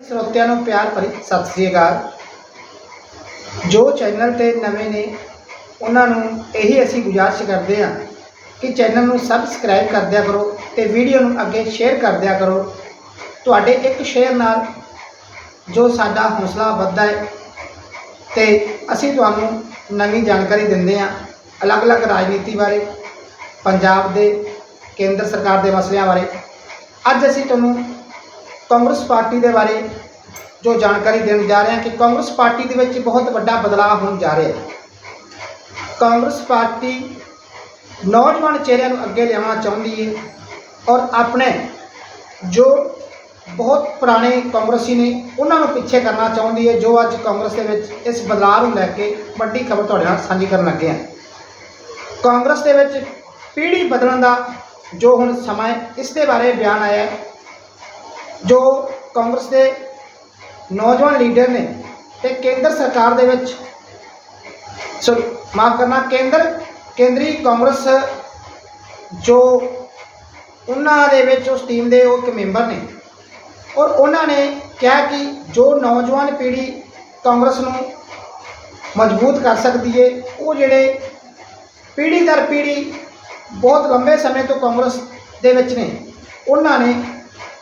ਸਰੋਤਿਆਂ ਨੂੰ ਪਿਆਰ ਭਰੀ ਸਤਿ ਸ੍ਰੀ ਅਕਾਲ। ਜੋ ਚੈਨਲ ਤੇ ਨਵੇਂ ਨੇ, ਉਹਨਾਂ ਨੂੰ ਇਹੀ ਅਸੀਂ ਗੁਜ਼ਾਰਿਸ਼ ਕਰਦੇ ਹਾਂ ਕਿ ਚੈਨਲ ਨੂੰ ਸਬਸਕ੍ਰਾਈਬ ਕਰ ਦਿਆ ਕਰੋ ਤੇ ਵੀਡੀਓ ਨੂੰ ਅੱਗੇ ਸ਼ੇਅਰ ਕਰ ਦਿਆ ਕਰੋ। ਤੁਹਾਡੇ ਇੱਕ ਸ਼ੇਅਰ ਨਾਲ ਜੋ ਸਾਡਾ ਹੌਸਲਾ ਵੱਧਦਾ ਹੈ ਤੇ ਅਸੀਂ ਤੁਹਾਨੂੰ ਨਵੀਂ ਜਾਣਕਾਰੀ ਦਿੰਦੇ ਹਾਂ ਅਲੱਗ-ਅਲੱਗ ਰਾਜਨੀਤੀ ਬਾਰੇ, ਪੰਜਾਬ ਦੇ, ਕੇਂਦਰ ਸਰਕਾਰ ਦੇ ਮਸਲਿਆਂ ਬਾਰੇ। ਅੱਜ ਅਸੀਂ ਤੁਹਾਨੂੰ ਕਾਂਗਰਸ ਪਾਰਟੀ ਦੇ ਬਾਰੇ ਜੋ ਜਾਣਕਾਰੀ ਦੇਣ ਜਾ ਰਹੇ ਹਾਂ ਕਿ ਕਾਂਗਰਸ ਪਾਰਟੀ ਦੇ ਵਿੱਚ ਬਹੁਤ ਵੱਡਾ ਬਦਲਾਅ ਹੋਣ ਜਾ ਰਿਹਾ ਹੈ। ਕਾਂਗਰਸ ਪਾਰਟੀ ਨੌਜਵਾਨ ਚਿਹਰਿਆਂ ਨੂੰ ਅੱਗੇ ਲਿਆਉਣਾ ਚਾਹੁੰਦੀ ਹੈ ਔਰ ਆਪਣੇ ਜੋ ਬਹੁਤ ਪੁਰਾਣੇ ਕਾਂਗਰਸੀ ਨੇ, ਉਹਨਾਂ ਨੂੰ ਪਿੱਛੇ ਕਰਨਾ ਚਾਹੁੰਦੀ ਹੈ, ਜੋ ਅੱਜ ਕਾਂਗਰਸ ਦੇ ਵਿੱਚ ਇਸ ਬਦਲਾਅ ਨੂੰ ਲੈ ਕੇ ਵੱਡੀ ਖਬਰ ਤੁਹਾਡੇ ਨਾਲ ਸਾਂਝੀ ਕਰਨ ਲੱਗੇ ਹਾਂ। ਕਾਂਗਰਸ ਦੇ ਵਿੱਚ ਪੀੜ੍ਹੀ ਬਦਲਣ ਦਾ ਜੋ ਹੁਣ ਸਮਾਂ ਹੈ, ਇਸ ਦੇ ਬਾਰੇ ਬਿਆਨ ਆਇਆ ਜੋ ਕਾਂਗਰਸ ਦੇ ਨੌਜਵਾਨ ਲੀਡਰ ਨੇ ਤੇ ਕੇਂਦਰ ਸਰਕਾਰ ਦੇ ਵਿੱਚ ਸੋ, ਮਾਫ ਕਰਨਾ, ਕੇਂਦਰ, ਕੇਂਦਰੀ ਕਾਂਗਰਸ ਜੋ ਉਹਨਾਂ ਦੇ ਵਿੱਚ, ਉਸ ਟੀਮ ਦੇ ਉਹ ਇੱਕ ਮੈਂਬਰ ਨੇ ਔਰ ਉਹਨਾਂ ਨੇ ਕਿਹਾ ਕਿ ਜੋ ਨੌਜਵਾਨ ਪੀੜ੍ਹੀ ਕਾਂਗਰਸ ਨੂੰ ਮਜ਼ਬੂਤ ਕਰ ਸਕਦੀ ਹੈ ਉਹ ਜਿਹੜੇ ਪੀੜ੍ਹੀ ਦਰ ਪੀੜ੍ਹੀ ਬਹੁਤ ਲੰਬੇ ਸਮੇਂ ਤੋਂ ਕਾਂਗਰਸ ਦੇ ਵਿੱਚ ਨੇ, ਉਹਨਾਂ ਨੇ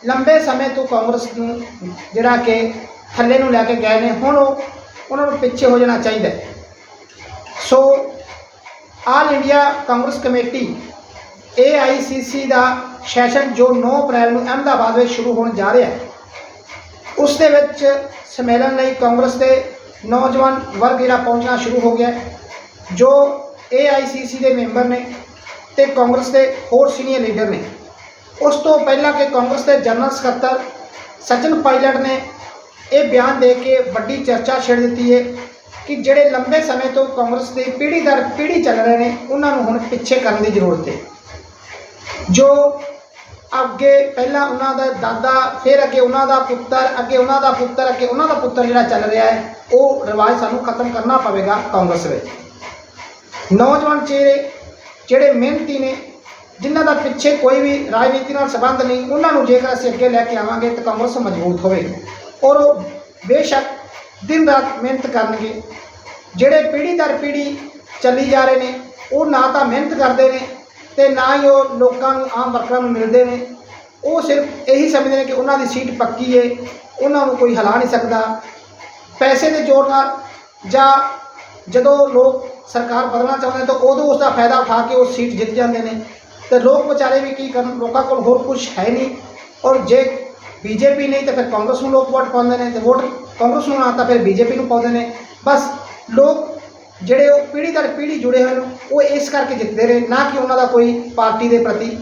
ਲੰਬੇ ਸਮੇਂ ਤੋਂ ਕਾਂਗਰਸ ਨੂੰ ਜਿਹੜਾ ਕਿ ਥੱਲੇ ਨੂੰ ਲੈ ਕੇ ਗਏ ਨੇ, ਹੁਣ ਉਹ ਉਹਨਾਂ ਨੂੰ ਪਿੱਛੇ ਹੋ ਜਾਣਾ ਚਾਹੀਦਾ so all India Congress committee AICC ਦਾ ਸੈਸ਼ਨ ਜੋ 9 ਅਪ੍ਰੈਲ ਨੂੰ ਅਹਿਮਦਾਬਾਦ ਵਿੱਚ ਸ਼ੁਰੂ ਹੋਣ ਜਾ ਰਿਹਾ ਹੈ, ਉਸ ਦੇ ਵਿੱਚ ਸੰਮੇਲਨ ਲਈ ਕਾਂਗਰਸ ਦੇ ਨੌਜਵਾਨ ਵਰਗ ਜਿਹੜਾ ਪਹੁੰਚਣਾ ਸ਼ੁਰੂ ਹੋ ਗਿਆ ਹੈ, ਜੋ AICC ਦੇ ਮੈਂਬਰ ਨੇ ਤੇ ਕਾਂਗਰਸ ਦੇ ਹੋਰ ਸੀਨੀਅਰ ਲੀਡਰ ਨੇ। ਉਸ ਤੋਂ ਪਹਿਲਾਂ ਕਿ ਕਾਂਗਰਸ ਦੇ ਜਨਰਲ ਸਕੱਤਰ ਸਚਿਨ ਪਾਇਲਟ ਨੇ ਇਹ ਬਿਆਨ ਦੇ ਕੇ ਵੱਡੀ ਚਰਚਾ ਛੇੜ ਦਿੱਤੀ ਹੈ ਕਿ ਜਿਹੜੇ ਲੰਬੇ ਸਮੇਂ ਤੋਂ ਕਾਂਗਰਸ ਦੀ ਪੀੜ੍ਹੀ ਦਰ ਪੀੜ੍ਹੀ ਚੱਲ ਰਹੇ ਨੇ, ਉਹਨਾਂ ਨੂੰ ਹੁਣ ਪਿੱਛੇ ਕਰਨ ਦੀ ਜ਼ਰੂਰਤ ਹੈ। ਜੋ ਅੱਗੇ ਪਹਿਲਾਂ ਉਹਨਾਂ ਦਾ ਦਾਦਾ, ਫਿਰ ਅੱਗੇ ਉਹਨਾਂ ਦਾ ਪੁੱਤਰ, ਅੱਗੇ ਉਹਨਾਂ ਦਾ ਪੁੱਤਰ, ਅੱਗੇ ਉਹਨਾਂ ਦਾ ਪੁੱਤਰ ਜਿਹੜਾ ਚੱਲ ਰਿਹਾ ਹੈ, ਉਹ ਰਿਵਾਜ ਸਾਨੂੰ ਖਤਮ ਕਰਨਾ ਪਵੇਗਾ ਕਾਂਗਰਸ ਵਿੱਚ। ਨੌਜਵਾਨ ਚਿਹਰੇ ਜਿਹੜੇ ਮਿਹਨਤੀ ਨੇ ਜਿਨ੍ਹਾਂ ਦਾ ਪਿੱਛੇ ਕੋਈ ਵੀ ਰਾਜਨੀਤੀ ਨਾਲ ਸੰਬੰਧ ਨਹੀਂ, ਉਹਨਾਂ ਨੂੰ ਜੇਕਰ ਅਸੀਂ ਅੱਗੇ ਲੈ ਕੇ ਆਵਾਂਗੇ ਤਾਂ ਕਾਂਗਰਸ ਮਜ਼ਬੂਤ ਹੋਵੇਗੀ ਔਰ ਉਹ ਬੇਸ਼ੱਕ ਦਿਨ ਰਾਤ ਮਿਹਨਤ ਕਰਨਗੇ। ਜਿਹੜੇ ਪੀੜ੍ਹੀ ਦਰ ਪੀੜ੍ਹੀ ਚੱਲੀ ਜਾ ਰਹੇ ਨੇ, ਉਹ ਨਾ ਤਾਂ ਮਿਹਨਤ ਕਰਦੇ ਨੇ ਤੇ ਨਾ ਹੀ ਉਹ ਲੋਕਾਂ ਨੂੰ ਆਮ ਵਰਕਰਾਂ ਨੂੰ ਮਿਲਦੇ ਨੇ। ਉਹ ਸਿਰਫ ਇਹੀ ਸਮਝਦੇ ਨੇ ਕਿ ਉਹਨਾਂ ਦੀ ਸੀਟ ਪੱਕੀ ਏ, ਉਹਨਾਂ ਨੂੰ ਕੋਈ ਹਿਲਾ ਨਹੀਂ ਸਕਦਾ। ਪੈਸੇ ਦੇ ਜ਼ੋਰ ਨਾਲ ਜਾਂ ਜਦੋਂ ਲੋਕ ਸਰਕਾਰ ਬਦਲਣਾ ਚਾਹੁੰਦੇ ਤਾਂ ਉਦੋਂ ਉਸ ਦਾ ਫਾਇਦਾ ਉਠਾ ਕੇ ਉਹ ਸੀਟ ਜਿੱਤ ਜਾਂਦੇ ਨੇ। ਤੇ ਲੋਕ ਵਿਚਾਰੇ ਵੀ ਕੀ ਕਰਨ? ਲੋਕਾਂ ਕੋਲ ਹੋਰ ਕੁਝ ਹੈ ਨਹੀਂ। ਔਰ ਜੇ ਬੀਜੇਪੀ ਨਹੀਂ, ਤਾਂ ਫਿਰ ਕਾਂਗਰਸ ਨੂੰ ਲੋਕ ਵੋਟ ਪਾਉਂਦੇ ਨੇ, ਤੇ ਵੋਟ ਕਾਂਗਰਸ ਨੂੰ ਨਾ, ਤਾਂ ਫਿਰ ਬੀਜੇਪੀ ਨੂੰ ਪਾਉਂਦੇ ਨੇ। ਬਸ ਲੋਕ ਜਿਹੜੇ ਉਹ ਪੀੜ੍ਹੀ ਦਰ ਪੀੜ੍ਹੀ ਜੁੜੇ ਹੋਏ ਨੇ, ਉਹ ਇਸ ਕਰਕੇ ਜਿੱਤਦੇ ਰਹੇ, ਨਾ ਕਿ ਉਹਨਾਂ ਦਾ ਕੋਈ ਪਾਰਟੀ ਦੇ ਪ੍ਰਤੀ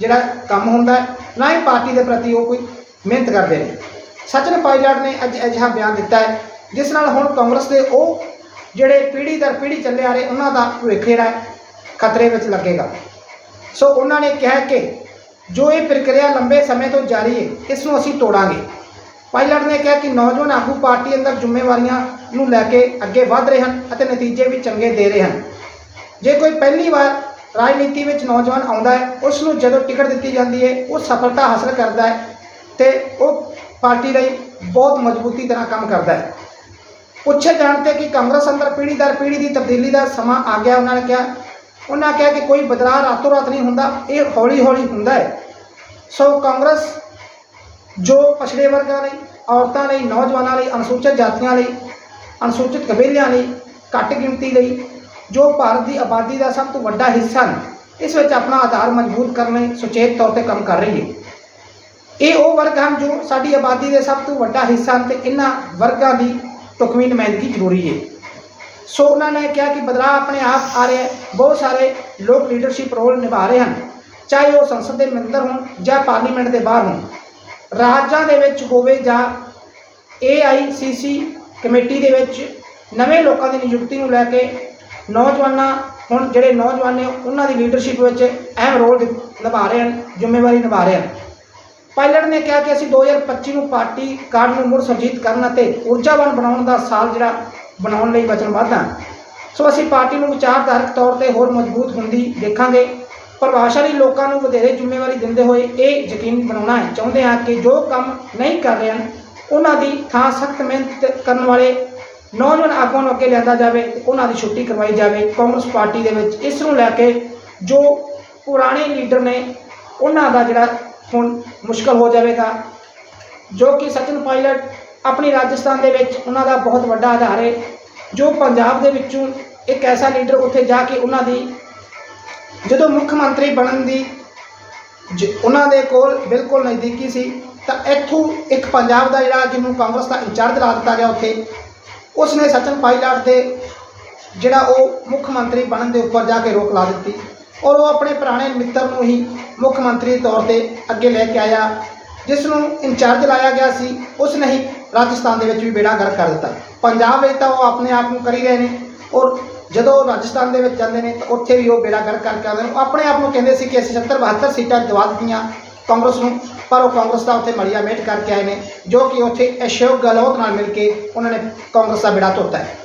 ਜਿਹੜਾ ਕੰਮ ਹੁੰਦਾ ਨਾ ਹੀ ਪਾਰਟੀ ਦੇ ਪ੍ਰਤੀ ਉਹ ਕੋਈ ਮਿਹਨਤ ਕਰਦੇ ਨੇ। ਸਚਿਨ ਪਾਇਲਟ ਨੇ ਅੱਜ ਅਜਿਹਾ ਬਿਆਨ ਦਿੱਤਾ ਹੈ, ਜਿਸ ਨਾਲ ਹੁਣ ਕਾਂਗਰਸ ਦੇ ਉਹ ਜਿਹੜੇ ਪੀੜ੍ਹੀ ਦਰ ਪੀੜ੍ਹੀ ਚੱਲੇ ਆ ਰਹੇ, ਉਹਨਾਂ ਦਾ ਭਵਿੱਖ ਜਿਹੜਾ ਖਤਰੇ ਵਿੱਚ ਲੱਗੇਗਾ। ਸੋ ਉਹਨਾਂ ਨੇ ਕਿਹਾ ਕਿ ਜੋ ਇਹ ਪ੍ਰਕਿਰਿਆ ਲੰਬੇ ਸਮੇਂ ਤੋਂ ਜਾਰੀ ਹੈ, ਇਸ ਨੂੰ ਅਸੀਂ ਤੋੜਾਂਗੇ। ਪਾਇਲਟ ਨੇ ਕਿਹਾ ਕਿ ਨੌਜਵਾਨ ਆਗੂ ਪਾਰਟੀ ਅੰਦਰ ਜ਼ਿੰਮੇਵਾਰੀਆਂ ਨੂੰ ਲੈ ਕੇ ਅੱਗੇ ਵਧ ਰਹੇ ਹਨ ਅਤੇ ਨਤੀਜੇ ਵੀ ਚੰਗੇ ਦੇ ਰਹੇ ਹਨ। ਜੇ ਕੋਈ ਪਹਿਲੀ ਵਾਰ ਰਾਜਨੀਤੀ ਵਿੱਚ ਨੌਜਵਾਨ ਆਉਂਦਾ ਹੈ, ਉਸ ਨੂੰ ਜਦੋਂ ਟਿਕਟ ਦਿੱਤੀ ਜਾਂਦੀ ਹੈ, ਉਹ ਸਫਲਤਾ ਹਾਸਲ ਕਰਦਾ ਹੈ ਤੇ ਉਹ ਪਾਰਟੀ ਲਈ ਬਹੁਤ ਮਜ਼ਬੂਤੀ ਤਰ੍ਹਾਂ ਕੰਮ ਕਰਦਾ ਹੈ। ਪੁੱਛੇ ਜਾਣ ਤੇ ਕਿ ਕਾਂਗਰਸ ਅੰਦਰ ਪੀੜ੍ਹੀ ਦਰ ਪੀੜ੍ਹੀ ਦੀ ਤਬਦੀਲੀ ਦਾ ਸਮਾਂ ਆ ਗਿਆ, ਉਹਨਾਂ ਨੇ ਕਿਹਾ ਉਹਨਾਂ ਕਿਹਾ ਕਿ ਕੋਈ ਬਦਲਾਅ ਰਾਤੋਂ ਰਾਤ ਨਹੀਂ ਹੁੰਦਾ, ਇਹ ਹੌਲੀ ਹੌਲੀ ਹੁੰਦਾ ਹੈ। ਸੋ ਕਾਂਗਰਸ ਜੋ ਪਛੜੇ ਵਰਗਾਂ ਲਈ, ਔਰਤਾਂ ਲਈ, ਨੌਜਵਾਨਾਂ ਲਈ, ਅਨੁਸੂਚਿਤ ਜਾਤੀਆਂ ਲਈ, ਅਨੁਸੂਚਿਤ ਕਬੀਲਿਆਂ ਲਈ, ਘੱਟ ਗਿਣਤੀ ਲਈ, ਜੋ ਭਾਰਤ ਦੀ ਆਬਾਦੀ ਦਾ ਸਭ ਤੋਂ ਵੱਡਾ ਹਿੱਸਾ ਨੇ ਇਸ ਵਿੱਚ ਆਪਣਾ ਆਧਾਰ ਮਜ਼ਬੂਤ ਕਰਨ ਲਈ ਸੁਚੇਤ ਤੌਰ ਤੇ ਕੰਮ ਕਰ ਰਹੀ ਹੈ। ਇਹ ਉਹ ਵਰਗ ਹਨ ਜੋ ਸਾਡੀ ਆਬਾਦੀ ਦੇ ਸਭ ਤੋਂ ਵੱਡਾ ਹਿੱਸਾ ਹਨ ਤੇ ਇਹਨਾਂ ਵਰਗਾਂ ਦੀ ਢੁਕਵੀਂ ਨੁਮਾਇੰਦਗੀ ਜ਼ਰੂਰੀ ਹੈ। ਸੋ ਉਹਨਾਂ ਨੇ ਕਿਹਾ ਕਿ ਬਦਲਾਅ ਆਪਣੇ ਆਪ ਆ ਰਿਹਾ ਹੈ। ਬਹੁਤ ਸਾਰੇ ਲੋਕ ਲੀਡਰਸ਼ਿਪ ਰੋਲ ਨਿਭਾ ਰਹੇ ਹਨ। ਚਾਹੇ ਉਹ ਸੰਸਦ ਦੇ ਮੈਂਬਰ ਹੋਣ ਜਾਂ ਪਾਰਲੀਮੈਂਟ ਦੇ ਬਾਹਰ ਹੋਣ। ਰਾਜਾਂ ਦੇ ਵਿੱਚ ਹੋਵੇ ਜਾਂ AICC ਕਮੇਟੀ ਦੇ ਵਿੱਚ ਨਵੇਂ ਲੋਕਾਂ ਦੀ ਨਿਯੁਕਤੀ ਨੂੰ ਲੈ ਕੇ ਨੌਜਵਾਨਾਂ ਹੁਣ ਜਿਹੜੇ ਨੌਜਵਾਨ ਨੇ ਉਹਨਾਂ ਦੀ ਲੀਡਰਸ਼ਿਪ ਵਿੱਚ ਅਹਿਮ ਰੋਲ ਨਿਭਾ ਰਹੇ ਹਨ, ਜ਼ਿੰਮੇਵਾਰੀ ਨਿਭਾ ਰਹੇ ਹਨ। ਪਾਇਲਟ ਨੇ ਕਿਹਾ ਕਿ ਅਸੀਂ 2025 ਨੂੰ ਪਾਰਟੀ ਕਾਰਡ ਨੂੰ ਮੁੜ ਸੁਰਜੀਤ ਕਰਨ ਅਤੇ ਊਰਜਾਵਾਨ ਬਣਾਉਣ ਦਾ ਸਾਲ ਜਿਹੜਾ ਬਣਾਉਣ ਲਈ ਵਚਨਬੱਧ ਹਾਂ। ਸੋ ਅਸੀਂ ਪਾਰਟੀ ਨੂੰ ਵਿਚਾਰਧਾਰਕ ਤੌਰ ਤੇ ਹੋਰ ਮਜ਼ਬੂਤ ਹੁੰਦੀ ਦੇਖਾਂਗੇ। ਪ੍ਰਭਾਵਸ਼ਾਲੀ ਲੋਕਾਂ ਨੂੰ ਵਧੇਰੇ ਜ਼ਿੰਮੇਵਾਰੀ ਦਿੰਦੇ ਹੋਏ ਇਹ ਯਕੀਨ ਬਣਾਉਣਾ ਹੈ। ਚਾਹੁੰਦੇ ਹਾਂ ਕਿ ਜੋ ਕੰਮ ਨਹੀਂ ਕਰ ਰਹੇ ਹਨ, ਉਹਨਾਂ ਦੀ ਥਾਂ ਸਖਤ ਮਿਹਨਤ ਕਰਨ ਵਾਲੇ ਨੌਜਵਾਨ ਆਗੂਆਂ ਨੂੰ ਅੱਗੇ ਲਿਆਂਦਾ ਜਾਵੇ ਤੇ ਉਹਨਾਂ ਦੀ ਛੁੱਟੀ ਕਰਵਾਈ ਜਾਵੇ। ਕਾਂਗਰਸ ਪਾਰਟੀ ਦੇ ਵਿੱਚ ਇਸ ਨੂੰ ਲੈ ਕੇ ਜੋ ਪੁਰਾਣੇ ਲੀਡਰ ਨੇ, ਉਹਨਾਂ ਦਾ ਜਿਹੜਾ ਹੁਣ ਮੁਸ਼ਕਲ ਹੋ ਜਾਵੇਗਾ, ਜੋ ਕਿ ਸਚਿਨ ਪਾਇਲਟ ਆਪਣੀ ਰਾਜਸਥਾਨ ਦੇ ਵਿੱਚ ਉਹਨਾਂ ਦਾ ਬਹੁਤ ਵੱਡਾ ਆਧਾਰ ਹੈ, ਜੋ ਪੰਜਾਬ ਦੇ ਵਿੱਚੋਂ ਇੱਕ ਐਸਾ ਲੀਡਰ ਉੱਥੇ ਜਾ ਕੇ ਉਹਨਾਂ ਦੀ, ਜਦੋਂ ਮੁੱਖ ਮੰਤਰੀ ਬਣਨ ਦੀ ਜ- ਉਹਨਾਂ ਦੇ ਕੋਲ ਬਿਲਕੁਲ ਨਜ਼ਦੀਕੀ ਸੀ, ਤਾਂ ਇੱਥੋਂ ਇੱਕ ਪੰਜਾਬ ਦਾ ਜਿਹੜਾ ਜਿਹਨੂੰ ਕਾਂਗਰਸ ਦਾ ਇੰਚਾਰਜ ਲਾ ਦਿੱਤਾ ਗਿਆ ਉੱਥੇ ਉਸ ਨੇ ਸਚਿਨ ਪਾਇਲਟ ਦੇ ਜਿਹੜਾ ਉਹ ਮੁੱਖ ਮੰਤਰੀ ਬਣਨ ਦੇ ਉੱਪਰ ਜਾ ਕੇ ਰੋਕ ਲਾ ਦਿੱਤੀ ਔਰ ਉਹ ਆਪਣੇ ਪੁਰਾਣੇ ਮਿੱਤਰ ਨੂੰ ਹੀ ਮੁੱਖ ਮੰਤਰੀ ਤੌਰ ਤੇ ਅੱਗੇ ਲੈ ਕੇ ਆਇਆ ਜਿਸ ਨੂੰ ਇੰਚਾਰਜ ਲਾਇਆ ਗਿਆ ਸੀ ਉਸ ਨੇ ਹੀ ਰਾਜਸਥਾਨ ਦੇ ਵਿੱਚ ਵੀ ਬੇੜਾ ਗਰਕ ਕਰ ਦਿੱਤਾ। ਪੰਜਾਬ ਵਿੱਚ ਤਾਂ ਉਹ ਆਪਣੇ ਆਪ ਨੂੰ ਕਰੀ ਰਹੇ ਨੇ ਔਰ ਜਦੋਂ ਉਹ ਰਾਜਸਥਾਨ ਦੇ ਵਿੱਚ ਜਾਂਦੇ ਨੇ ਤਾਂ ਉੱਥੇ ਵੀ ਉਹ ਬੇੜਾ ਗਰਕ ਕਰਕੇ ਆਉਂਦੇ ਨੇ। ਆਪਣੇ ਆਪ ਨੂੰ ਕਹਿੰਦੇ ਸੀ ਕਿ ਅਸੀਂ 70 72 ਸੀਟਾਂ ਦਵਾ ਦਿੱਤੀਆਂ ਕਾਂਗਰਸ ਨੂੰ, ਪਰ ਉਹ ਕਾਂਗਰਸ ਦਾ ਉੱਥੇ ਮੜੀਆ ਮੇਟ ਕਰਕੇ ਆਏ ਨੇ, ਜੋ ਕਿ ਉੱਥੇ ਅਸ਼ੋਕ ਗਹਿਲੋਤ ਨਾਲ ਮਿਲ ਕੇ ਉਹਨਾਂ ਨੇ ਕਾਂਗਰਸ ਦਾ ਬੇੜਾ ਧੋਤਾ ਹੈ।